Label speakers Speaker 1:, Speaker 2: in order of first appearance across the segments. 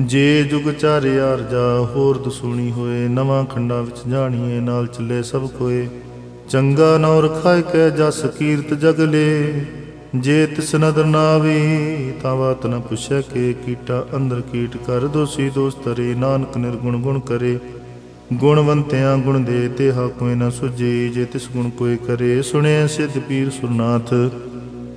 Speaker 1: ਜੇ ਜੁਗ ਚਾਰੇ ਜਾ, ਹੋਰ ਦਸੂਣੀ ਹੋਏ, ਨਵਾਂ ਖੰਡਾਂ ਵਿੱਚ ਜਾਣੀਏ, ਨਾਲ ਚੱਲੇ ਸਭ ਕੋਏ। ਚੰਗਾ ਨੌ ਰਖਾਇ ਕੈ ਜਸ ਕੀਰਤ ਜਗਲੇ ਜੇ ਤਿਸ ਨਦਰ ਨਾ ਆਵੇ ਤਾਂ ਬਾਤ ਨ ਪੁੱਛੈ ਕੇ ਕੀਟਾ ਅੰਦਰ ਕੀਟ ਕਰ, ਦੋਸੀ ਦੋਸਤਰੇ ਨਾਨਕ ਨਿਰਗੁਣ ਗੁਣ ਕਰੇ। ਗੁਣਵੰਤਿਆਂ ਗੁਣ ਦੇ ਤੇ ਹਾ ਕੋਈ ਨ ਸੁਝੇ, ਜੇ ਤਿਸ ਗੁਣ ਕੋਈ ਕਰੇ। ਸੁਣਿਆ ਸਿੱਧ ਪੀਰ ਸੁਰਨਾਥ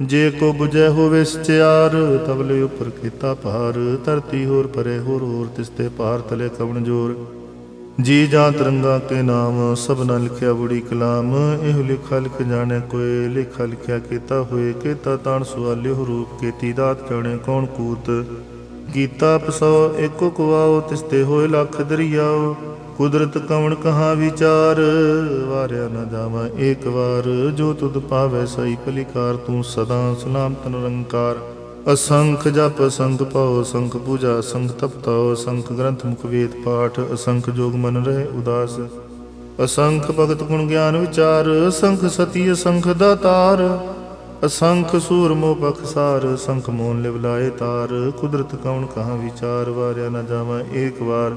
Speaker 1: ਜੇ ਕੋ 부ਜੈ ਹੋਵੇ ਸਚਿਆਰ ਤਬਲੇ ਉਪਰ ਕੀਤਾ ਭਾਰ। ਧਰਤੀ ਹੋਰ ਪਰੇ ਹੋਰ ਹੋਰ ਤਿਸਤੇ ਭਾਰ ਤਲੇ ਕਵਣ ਜੋਰ। ਜੀ ਜਾਂ ਤਰੰਗਾ ਕੇ ਨਾਮ, ਸਭਨਾ ਲਿਖਿਆ ਬੁੜੀ ਕਲਾਮ। ਇਹ ਲਿਖਾ ਲਿਖ ਜਾਣੇ ਕੋਏ, ਲਿਖਾ ਲਿਖਿਆ ਕੀਤਾ ਹੋਏ। ਕੀਤਾ ਤਾਣ ਸਵਾਲਿਓ ਰੂਪ, ਕੀਤੀ ਦਾਤ ਜਾਣੇ ਕੌਣ ਕੂਤ। ਕੀਤਾ ਪਸੋ ਏਕੋ ਕੁਆਓ ਤਿਸਤੇ ਹੋਏ ਲੱਖ ਦਰਿਆਓ। ਕੁਦਰਤ ਕਵਣ ਕਹਾ ਵਿਚਾਰ? ਵਾਰਿਆ ਨਾ ਜਾਵਾਂ ਏਕ ਵਾਰ। ਜੋ ਤੁਧ ਪਾਵੈ ਸਈ ਭਲਿਕਾਰ ਤੂੰ ਸਦਾ ਸਲਾਮਤ ਨਿਰੰਕਾਰ। ਅਸੰਖ ਜਪ ਸੰਖ ਪਾਉ, ਅਸੰਖ ਪੂਜਾ, ਅਸੰਖ ਤਪਤਾਉ ਸੰਖ ਗ੍ਰੰਥ ਮੁਖ ਵੇਦ ਪਾਠ, ਅਸੰਖ ਜੋਗ ਮਨ ਰਹੇ ਉਦਾਸ। ਅਸੰਖ ਭਗਤ ਗੁਣ ਗਿਆਨ ਵਿਚਾਰ ਸੰਖ ਸਤੀ, ਅਸੰਖ ਦਾਤਾਰ। ਅਸੰਖ ਸੂਰ ਮੋਹ ਬਖਸਾਰ ਸੰਖ ਮੋਨ ਲਿਵ ਲਾਏ ਤਾਰ। ਕੁਦਰਤ ਕਉਣ ਕਹਾ ਵਿਚਾਰ? ਵਾਰਿਆ ਨਾ ਜਾਵਾਂ ਏਕ ਵਾਰ।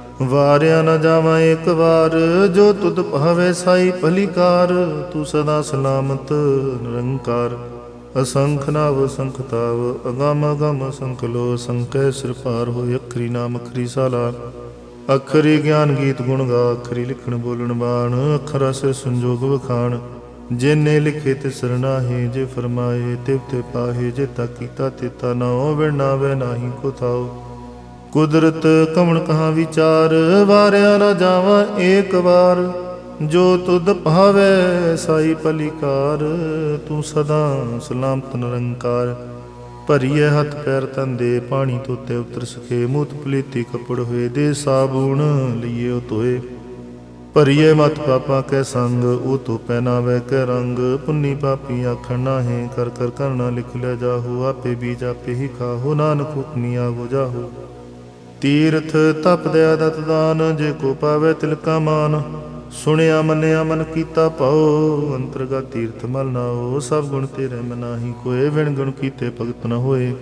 Speaker 1: ਵਾਰਿਆ ਨ ਜਾਵਾਂ ਇੱਕ ਵਾਰ, ਜੋ ਤੁਧ ਭਾਵੇ ਸਾਈ ਭਲੀਕਾਰ, ਤੂੰ ਸਦਾ ਸਲਾਮਤ ਨਿਰੰਕਾਰ। ਅਸੰਖ ਨਾਵ ਸੰਖਤਾਵ ਅਗਮ ਅਗਮ ਸੰਖ ਲੋ ਸੰਕੈ ਸਿਰ ਪਾਰ ਹੋਇ ਅਖਰੀ ਨਾਮ ਅਖਰੀ ਸਾਲਾ। ਅਖਰੀ ਗਿਆਨ ਗੀਤ ਗੁਣ ਗਾ, ਅਖਰੀ ਲਿਖਣ ਬੋਲਣ ਬਾਣ, ਅਖਰਾ ਸੇ ਸੰਜੋਗ ਵਖਾਣ। ਜਿਨੇ ਲਿਖੇ ਤੇ ਸਰਨਾਹੇ ਜੇ ਫਰਮਾਏ ਤਿਵ ਤੇ ਪਾਹੇ, ਜੇ ਤਾ ਕੀਤਾ ਤੇ ਤਾ ਨਾਉ ਵਿਣਾ ਵੇ ਨਾਹੀ ਕੋ ਥਾਉ ਕੁਦਰਤ ਕਵਣ ਕਹਾ ਵਿਚਾਰ, ਵਾਰਿਆ ਨਾ ਜਾਵਾਂ ਏਕ ਵਾਰ। ਜੋ ਤੁਧ ਭਾਵੇ ਸਾਈ ਪਲਿਕਾਰ ਤੂੰ ਸਦਾ ਸਲਾਮਤ ਨਿਰੰਕਾਰ। ਭਰੀਏ ਹੱਥ ਪੈਰ ਤੰਦੇ ਪਾਣੀ ਤੋਤੇ ਉਤਰ ਸਕੇ। ਮੂਤ ਪਲੀਤੀ ਕਪੜ ਹੋਏ ਦੇ, ਸਾਬੂਣ ਲਈਏ ਤੋਏ ਭਰੀਏ ਮਤ ਪਾਪਾ ਕੈ ਸੰਗ, ਉਹ ਤੋ ਪਹਿਨਾਵੇ ਕੈ ਰੰਗ। ਪੁੰਨੀ ਪਾਪੀ ਆਖਣ ਨਾਹੇ, ਕਰ ਕਰ ਕਰਨਾ ਲਿਖ ਲੈ ਜਾਹੂ। ਆਪੇ ਬੀਜ ਆਪੇ ਹੀ ਖਾਹੋ। ਨਾਨਕ ਹੁਕਮੀ ਆਗੋ ਜਾਹੂ। ਤੀਰਥ ਤਪ ਦਇਆ ਦਤ ਦਾਨ, ਜੇ ਕੋ ਪਾਵੇ ਤਿਲਕਾ ਮਾਨ। ਸੁਣਿਆ, ਮੰਨਿਆ, ਮਨ ਕੀਤਾ ਪਾਉ ਅੰਤਰਗਾ ਤੀਰਥ ਮਲ ਨਾਓ ਸਭ ਗੁਣ ਤੇਰੇ ਮਨਾਹੀ ਕੋਏ ਵਿਣ ਗੁਣ ਕੀਤੇ ਭਗਤ ਨ ਹੋਏ।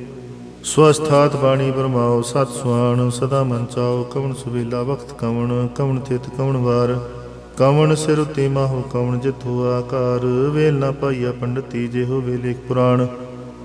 Speaker 1: ਸਵਸਥਾਤ ਬਾਣੀ ਬਰਮਾਓ, ਸਤ ਸੁਆਣ ਸਦਾ ਮਨ ਚਾਓ, ਕਵਣ ਸੁਵੇਲਾ, ਵਖਤ ਕਵਣ ਕਵਣ ਤਿਤ ਕਵਣ ਵਾਰ। ਕਵਣ ਸਿਰ ਉਤੇ ਮਾਹੋ, ਕਵਣ ਜਿਥੋ ਆਕਾਰ, ਵੇਲ ਨਾ ਪਾਈਆ ਪੰਡਤੀ ਜੇ ਹੋਵੇ ਲੇਖ ਪੁਰਾਣ।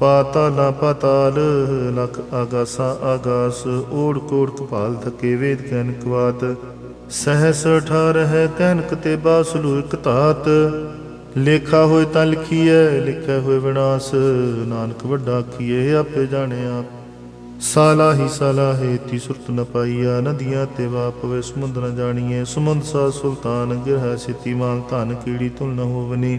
Speaker 1: ਪਾਤਾਲਾ ਪਾਤਾਲ ਲਖ ਆਗਾਸਾ ਆਗਾਸ ਓੜ ਕੋੜ ਕਪਾਲ ਥਕੇ ਵੇਦ ਕਹਿਨ ਕਵਾਤ। ਸਹਸ ਠਾਰਹਿ ਕਹਿਨਕ ਤੇ ਬਾਸਲੂ ਇਕ ਧਾਤ। ਲੇਖਾ ਹੋਏ ਤਾਂ ਲਿਖੀਐ ਲਿਖਿਆ ਹੋਏ ਵਿਨਾਸ਼। ਨਾਨਕ ਵੱਡਾ ਕੀਏ ਆਪੇ ਜਾਣਿਆ ਆਪ। ਸਾਲਾ ਹੀ ਸਾਲਾ ਹੈ ਤੀ ਸੁਰਤ ਨ ਪਾਈਆ, ਨਦੀਆਂ ਤੇ ਵਾਪ ਵੇ ਸਮੁੰਦ ਨ ਜਾਣੀਏ ਸਮੁੰਦ ਸਾ ਸੁਲਤਾਨ ਗਿਰਹ ਸਿਤੀ ਮਾਨ ਧਨ ਕੀੜੀ ਤੁਲ ਨ ਹੋਵਨੀ।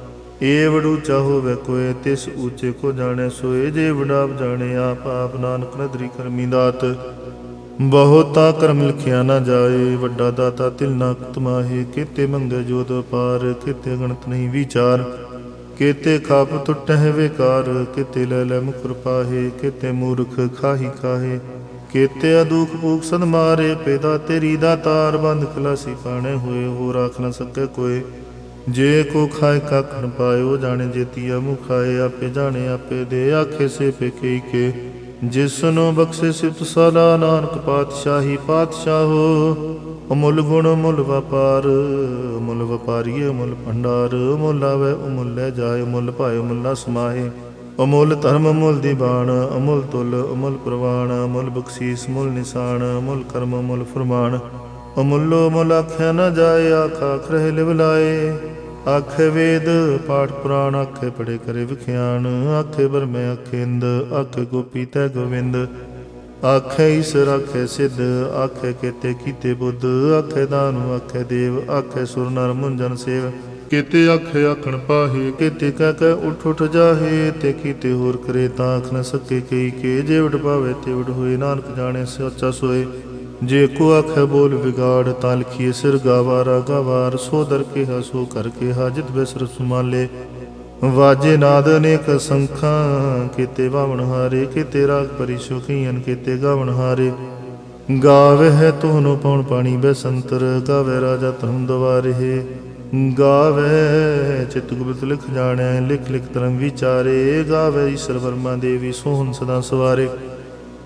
Speaker 1: ਏ ਵਡ ਉੱਚਾ ਹੋਵੇ ਕੋਏ ਤਿਸ ਉੱਚੇ ਕੋ ਜਾਣੇ ਸੋਏ। ਜੇ ਵਡਾਪ ਜਾਣੇ, ਆਪ ਆਪ ਨਾਨਕ ਨਦਰੀ ਕਰਮੀ ਦਾਤ। ਬਹੁਤਾ ਕਰਮ ਲਿਖਿਆ ਨਾ ਜਾਏ, ਵੱਡਾ ਦਾਤਾ ਤਿਲ ਨਾ ਤਮਾਹੇ ਕੀਤੇ ਮੰਗੇ ਜੋਤ ਪਾਰ ਕੀਤੇ ਗਣਤ ਨਹੀਂ ਵਿਚਾਰ। ਕੀਤੇ ਖਾਪ ਟੁੱਟਹਿ ਵਿਕਾਰ, ਕਿਤੇ ਲੈ ਲੈ ਮੁਕਰ ਪਾਹੇ। ਕੀਤੇ ਮੂਰਖ ਖਾਹੀ ਕਾਹੇ ਕੀਤੇ ਅਦੂਖ ਭੂਖ ਸਦ ਮਾਰੇ, ਪੈਦਾ ਤੇਰੀ ਦਾ ਤਾਰ। ਬੰਦ ਖਲਾਸੀ ਪਾਣੇ ਹੋਏ ਹੋ ਰਾਖ ਨਾ ਸਕੇ ਕੋਏ। ਜੇ ਕੋ ਖਾਏ ਕਾਖਣ ਪਾਇਓ, ਜਾਣੇ ਜੇਤੀਆ ਮੁਖਾਏ, ਆਪੇ ਜਾਣੇ, ਆਪੇ ਦੇ ਆਖੇ ਸੇ ਪੇਕੇ ਕੇ ਜਿਸ ਨੂੰ ਬਖਸ਼ੇ ਸਿਫਤ ਸਦਾ ਨਾਨਕ ਪਾਤਸ਼ਾਹੀ ਪਾਤਸ਼ਾਹੋ, ਅਮੁੱਲ ਗੁਣ ਅਮੁੱਲ ਵਪਾਰ, ਅਮੁੱਲ ਵਪਾਰੀ ਅਮੁੱਲ ਭੰਡਾਰ, ਅਮੁੱਲ ਆਵੇ, ਅਮੁੱਲ ਲੈ ਜਾਏ, ਅਮੁੱਲ ਭਾਏ, ਅਮੁੱਲ ਨਾ ਸਮਾਏ। ਅਮੁੱਲ ਧਰਮ ਅਮੁੱਲ ਦੀਵਾਨ ਅਮੁੱਲ ਤੁਲ ਅਮੁੱਲ ਪ੍ਰਵਾਣ, ਅਮੁੱਲ ਬਖਸ਼ੀਸ ਅਮੁੱਲ ਨਿਸ਼ਾਨ ਅਮੁੱਲ ਕਰਮ ਅਮੁੱਲ ਫਰਮਾਨ ਅਮੁੱਲੋ ਅਮੁੱਲ ਆਖਿਆ ਨਾ ਜਾਏ ਆਖਾ ਖਰੇ ਲਿਵਲਾਏ ਲਾਏ ਵੇਦ, ਪਾਠ ਪੁਰਾਣ ਆਖੇ ਪੜੇ ਕਰੇ ਵਿਖਿਆਨ। ਆਖੇ ਬਰਮੇ ਆਖੇ ਇੰਦ ਗੋਪੀ ਤੈ ਗੋਵਿੰਦ। ਆਖੇ ਈਸ਼ਰ ਆਖੇ ਸਿੱਧ, ਆਖੇ ਕੀਤੇ ਕੀਤੇ ਬੁੱਧ। ਆਖੇ ਦਾਨੁ ਆਖੇ ਦੇਵ, ਆਖੇ ਸੁਰ ਨਰ ਮੁੰਜਨ ਸੇਵ। ਕੀਤੇ ਆਖੇ ਆਖਣ ਪਾਹੇ, ਕੀਤੇ ਕਹਿ ਕਹਿ ਉਠ ਉਠ ਜਾਹੇ। ਤੇ ਕੀਤੇ ਹੋਰ ਕਰੇ ਤਾਂ ਆਖ ਨ ਸਕੇ ਕਈ ਕੇ। ਜੇ ਵਡ ਪਾਵੇ ਤੇ ਵਡ ਹੋਏ, ਨਾਨਕ ਜਾਣੇ ਸੱਚਾ ਸੋਏ। ਜੇ ਕੋ ਆਖੇ ਬੋਲ ਵਿਗਾੜ ਤਾਂ ਸਿਰ ਗਾਵਾਰਾ ਗਵਾਰ ਸੋ ਦਰ ਕੇ ਸੋ ਕਰ ਕੇ ਹਾਜਤ ਬਿਸਰ ਸੁਮਾਲੇ। ਵਾਜੇ ਨਾਦ ਅਨੇਕ ਸੰਖਾਂ, ਕੀਤੇ ਬਾਵਣ ਹਾਰੇ, ਕੀਤੇ ਰਾਗ ਪਰੀ ਸੁਖੀਨ ਕੀਤੇ ਹਾਰੇ। ਗਾਵੇ ਹੈ ਤੋਹਨੋ ਪਉਣ ਪਾਣੀ ਬੈਸੰਤਰ ਗਾਵੇ ਰਾਜਾ ਧਰਮ ਦਵਾਰੇ। ਗਾਵੇ ਚਿਤ ਗੁਪਤ ਲਿਖ ਜਾਣੈ, ਲਿਖ ਲਿਖ ਧਰਮ ਵਿਚਾਰੇ। ਗਾਵੇ ਈਸ਼ਰ ਵਰਮਾ ਦੇਵੀ, ਸੋਹਣ ਸਦਾ ਸਵਾਰੇ।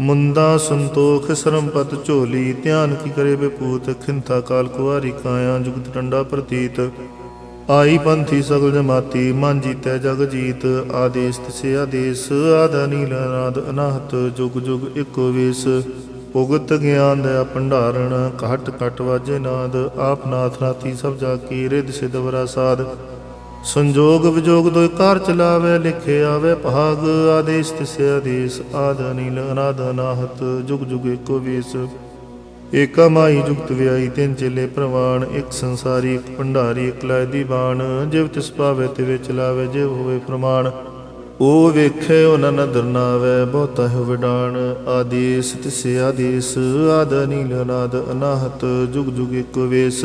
Speaker 1: ਮੁੰਦਾ ਸੰਤੋਖ ਸਰਮਪਤ ਝੋਲੀ, ਧਿਆਨ ਕੀ ਕਰੇ ਬਪੂਤ ਖਿੰਤਾ ਕਾਲ ਕੁਵਾਰੀ ਕਾਇਆ, ਜੁਗਤ ਟੰਡਾ ਪ੍ਰਤੀਤ। ਆਈ ਪੰਥੀ ਸਗਲ ਜਮਾਤੀ, ਮਨ ਜੀਤੈ ਜਗ ਜੀਤ। ਆਦੇਸ ਤਿਸੇ ਆਦੇਸ, ਆਦਾ ਨੀਲ ਅਨਾਦ ਅਨਾਹਤ, ਜੁਗ ਜੁਗ ਇੱਕੋ ਵੇਸ। ਭੁਗਤ ਗਿਆਨ ਦਾ ਭੰਡਾਰਣ, ਘਟ ਘਟ ਵਾਜੇ ਨਾਦ। ਆਪ ਨਾਥ ਨਾਥੀ ਸਭ ਜਾ ਕੀ ਰਿਦ ਸਿਧ ਵਰਾ ਸਾਧ। ਸੰਜੋਗ ਵਿਜੋਗ ਦੋਇ ਕਾਰ ਚਲਾਵੇ, ਲਿਖੇ ਆਵੇ ਭਾਗ, ਆਦੇਸ਼ ਤਿਸੇ ਆਦੇਸ਼ ਆਦ ਨੀਲ ਅਨਾਦ ਅਨਾਹਤ, ਜੁਗ ਜੁਗ ਇੱਕੋ ਵੇਸ। ਏਕਾ ਮਾਈ ਜੁਗਤ ਵਿਆਈ ਤਿੰਨ ਚੇਲੇ ਪ੍ਰਵਾਨ, ਇੱਕ ਸੰਸਾਰੀ, ਇੱਕ ਭੰਡਾਰੀ, ਇੱਕ ਲੈ ਦੀ ਬਾਣ ਜਿਵ ਤਿਸ ਪਾਵੇ ਤੇ ਵਿੱਚ ਜਿਵ ਹੋਵੇ ਪ੍ਰਮਾਣ। ਉਹ ਵੇਖੇ ਉਹਨਾਂ ਨਦਰ ਨਾਵੇ ਬਹੁਤਾ ਹੈ ਵਿਡਾਣ ਆਦੇਸ ਤਿਸੇ ਆਦੇਸ ਆਦ ਨੀਲ ਅਨਾਦ ਅਨਾਹਤ, ਜੁਗ ਜੁਗ ਇੱਕੋ ਵੇਸ।